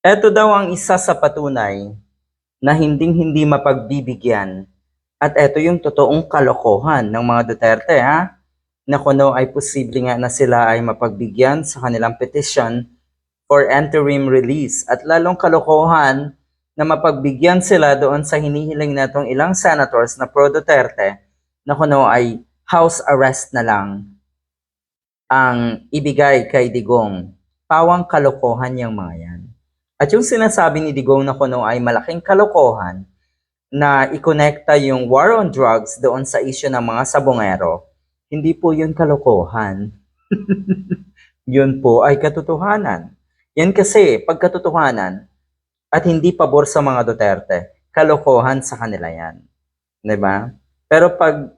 Ito daw ang isa sa patunay na hinding-hindi mapagbibigyan at ito yung totoong kalokohan ng mga Duterte ha na kuno ay posible nga na sila ay mapagbigyan sa kanilang petition for interim release at lalong kalokohan na mapagbigyan sila doon sa hinihiling natong ilang senators na pro Duterte na kuno ay house arrest na lang ang ibigay kay Digong. Pawang kalokohan yung mga yan. At yung sinasabi ni Digong na kuno ay malaking kalokohan na ikonekta yung war on drugs doon sa issue ng mga sabongero, hindi po yun kalokohan. yun po ay katotohanan. Yan kasi, pagkatotohanan at hindi pabor sa mga Duterte, kalokohan sa kanila yan. ba? Pero pag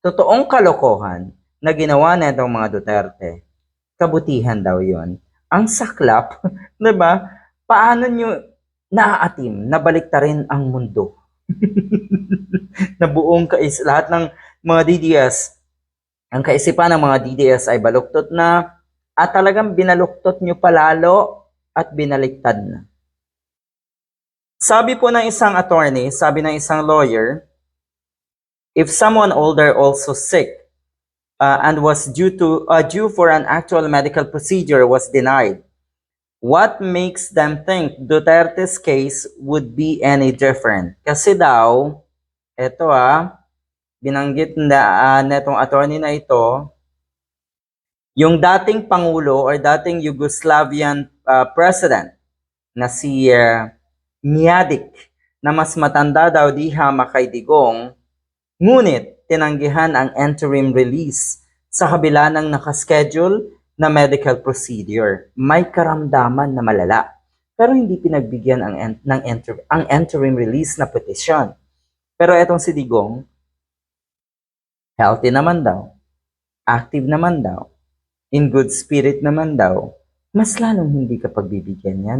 totoong kalokohan na ginawa na itong mga Duterte, kabutihan daw yon. Ang saklap, ba? Paano nyo naaatim na baliktarin ang mundo? na buong kais lahat ng mga DDS, ang kaisipan ng mga DDS ay baluktot na at talagang binaluktot nyo palalo at binaliktad na. Sabi po ng isang attorney, sabi ng isang lawyer, if someone older also sick uh, and was due to uh, due for an actual medical procedure was denied, what makes them think Duterte's case would be any different? Kasi daw, eto ah, binanggit na uh, netong attorney na ito, yung dating pangulo or dating Yugoslavian uh, president na si uh, Mladic na mas matanda daw di hama ngunit tinanggihan ang interim release sa kabila ng nakaschedule na medical procedure. May karamdaman na malala, pero hindi pinagbigyan ang, en- ng enter- ang interim release na petisyon. Pero etong si Digong, healthy naman daw, active naman daw, in good spirit naman daw, mas lalong hindi ka pagbibigyan yan.